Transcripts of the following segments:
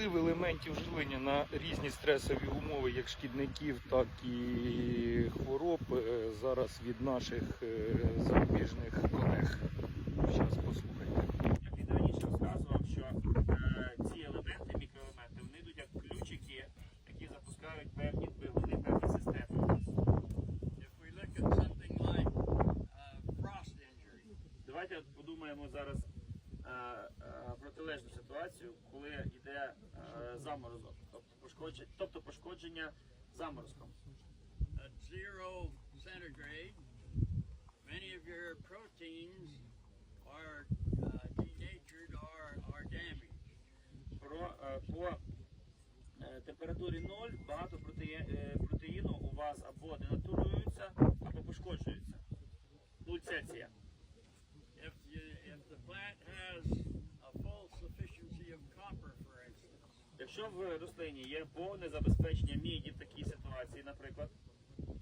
вплив елементів живлення на різні стресові умови, як шкідників, так і хвороб, е, зараз від наших е, зарубіжних колег. Зараз послухайте. Як він раніше розказував, що е, ці елементи, мікроелементи, вони йдуть як ключики, які запускають певні двигуни, певні системи. Uh, Давайте подумаємо зараз протилежну ситуацію, коли йде е, заморозок, тобто пошкодження, тобто пошкодження заморозком. at zero centigrade, many of your proteins are uh, denatured or are damaged. Про, е, по е, температурі 0 багато протеї- е, протеїну у вас або денатуруються, або пошкоджуються. 0 Цельсія. If, you, if the plant has Якщо в рослині є повне забезпечення міді в такій ситуації, наприклад, uh,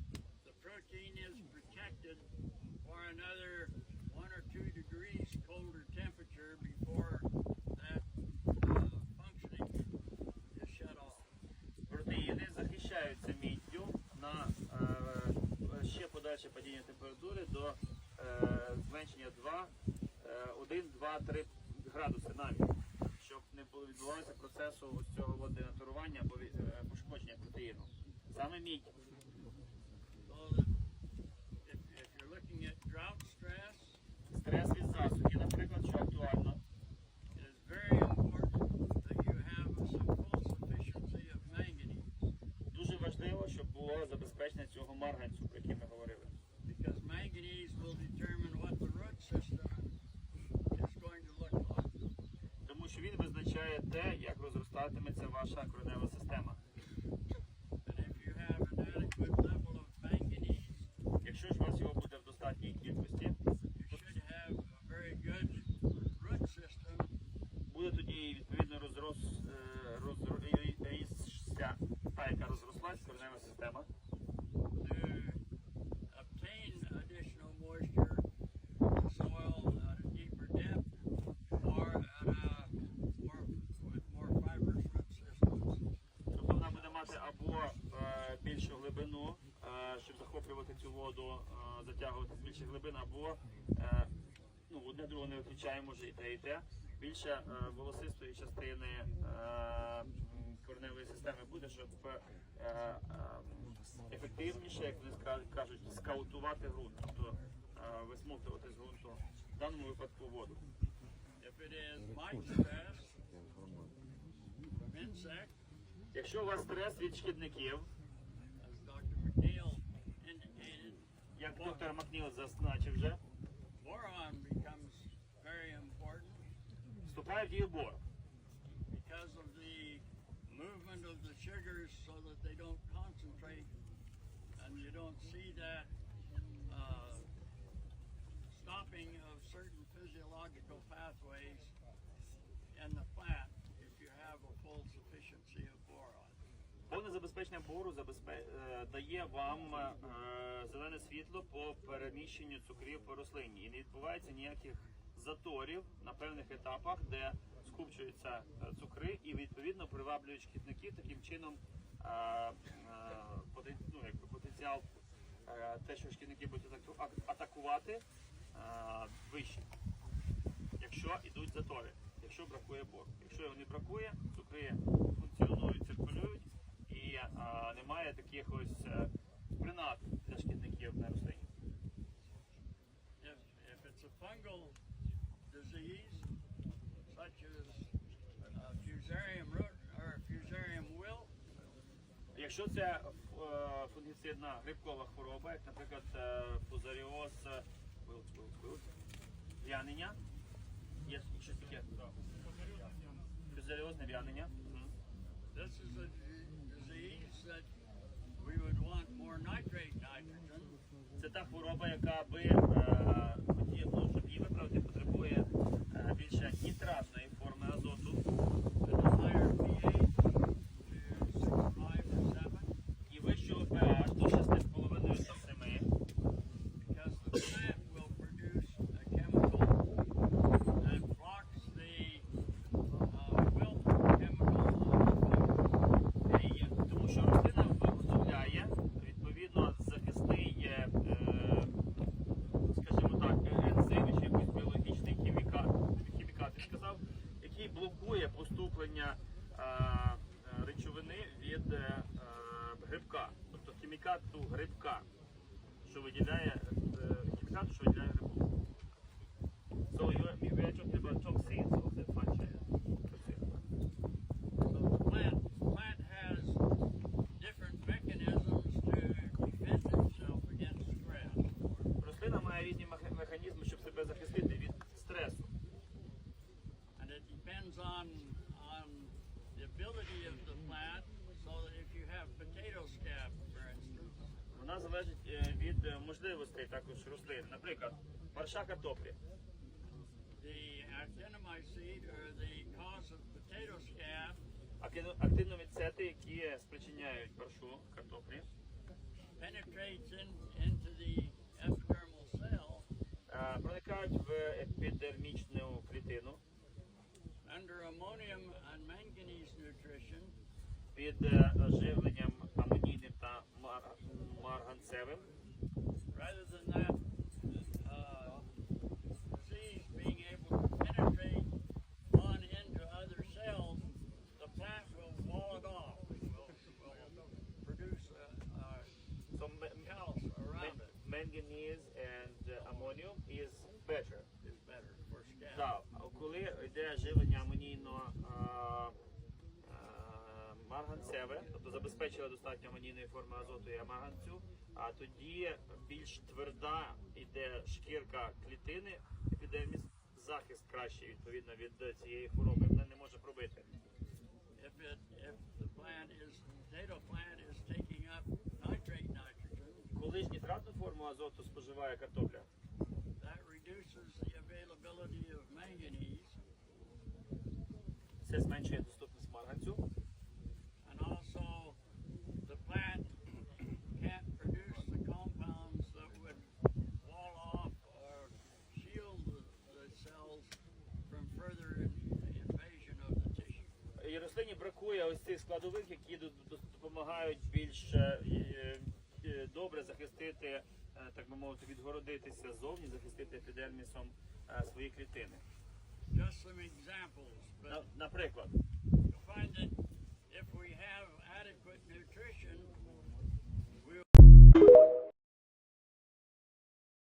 протеїни захищаються міддю на е, ще подальше падіння температури до е, зменшення 2, е, 1, 2, 3 градуси навіть, щоб не було- відбувалося процесу ось цього от денатурування або від- е, пошкодження протеїну. Саме мідь. So that if, if you're looking at drought stress, Стрес від засухи, наприклад, що актуально. it is very important that you have some full sufficiency of manganese Дуже важливо, щоб було забезпечення цього марганцю, про який ми говорили. because manganese will determine what the root system is going to look like. Тому що він визначає те, як розростатиметься ваша коренева система. And if you have an adequate level of manganese, Якщо ж у вас його буде в достатній кількості, you should have a very good root system буде тоді відповідно розрос, е, розросся та, яка розрослась, коренева система, to obtain additional moisture in the soil at a deeper depth or at a more, with more fibrous root systems. тобто вона буде мати або е, більшу глибину, е, цю воду, е, затягувати з більших глибин, або е, ну, одне друге не виключає, може і те, і те. Більше е, волосистої частини м, кореневої системи буде, щоб ефективніше, як вони кажуть, скаутувати ґрунт, тобто висмоктувати з ґрунту, в даному випадку воду. Якщо у вас стрес від шкідників, як доктор Макніл зазначив вже, boron becomes very important вступає в дію бор. because of the movement of the sugars so that they don't concentrate and you don't see that uh, stopping of certain physiological pathways Повне забезпечення бору забезпе... е, дає вам е, зелене світло по переміщенню цукрів по рослині. І не відбувається ніяких заторів на певних етапах, де скупчуються е, цукри і відповідно приваблюють шкідників таким чином е, е, потен- ну, якби потенціал е, те, що шкідники будуть атакувати е, вище. Якщо йдуть затори, якщо бракує бору. Якщо його не бракує, цукри функціонують, циркулюють а, немає таких ось е, принад для шкідників на рослині. If, it's a fungal disease, such as uh, fusarium root or fusarium wilt, Якщо це е, фунгіцидна грибкова хвороба, як, наприклад, е, фузаріоз, в'янення, є щось таке? Фузаріозне в'янення. This is a that we would want more nitrate nitrogen. Це та хвороба, яка би хотіла, хотів, ну, щоб її виправити, потребує е, більше нітратної форми азоту at a higher pH to 6, 5, or 7 і вищого pH до 6,5 до 7. because the plant will produce a chemical that blocks the uh, wilt chemical блокує поступлення е, е, речовини від е, грибка, тобто хімікату грибка, що виділяє хімікату, що виділяє грибок. So you are, we are talking about toxins of the fungi. So the plant, plant has different mechanisms to defend itself against stress. Рослина має різні меха- механізми, щоб себе захистити від стресу. And it depends on, on the ability of the plant, so that if you have potato scab, for instance, Вона залежить е, від е, можливостей також рослин. Наприклад, парша картоплі. potato scab Активно- які спричиняють паршу картоплі, е, проникають в епідермічну клітину under ammonium and manganese nutrition. під живленням та мар- марганцевим. rather than that uh, disease being able to penetrate on into other cells, the plant will wall it off. Will, will produce a, a So ma- callus around it. manganese and uh, ammonium is better. Is better for scab. Так, а коли йде живлення амонійно а, а, марганцеве, тобто забезпечила достатньо амонійної форми азоту і марганцю, а тоді більш тверда йде шкірка клітини, епідерміс, захист кращий відповідно від цієї хвороби. Вона не може пробити. If it if the plant is potato plant is taking up nitrate nitrogen, Коли ж нітратну форму азоту споживає картопля, that reduces the availability of manganese це зменшує доступність марганцю. And also, the plant can't produce the compounds that would wall off or shield the, the cells from further in- invasion of the tissue. І рослині бракує ось цих складових, які до- до- допомагають більш е, добре захистити, е, так би мовити, відгородитися зовні, захистити епідермісом е, свої клітини. Just some examples, but Наприклад, you'll find that if we have adequate nutrition,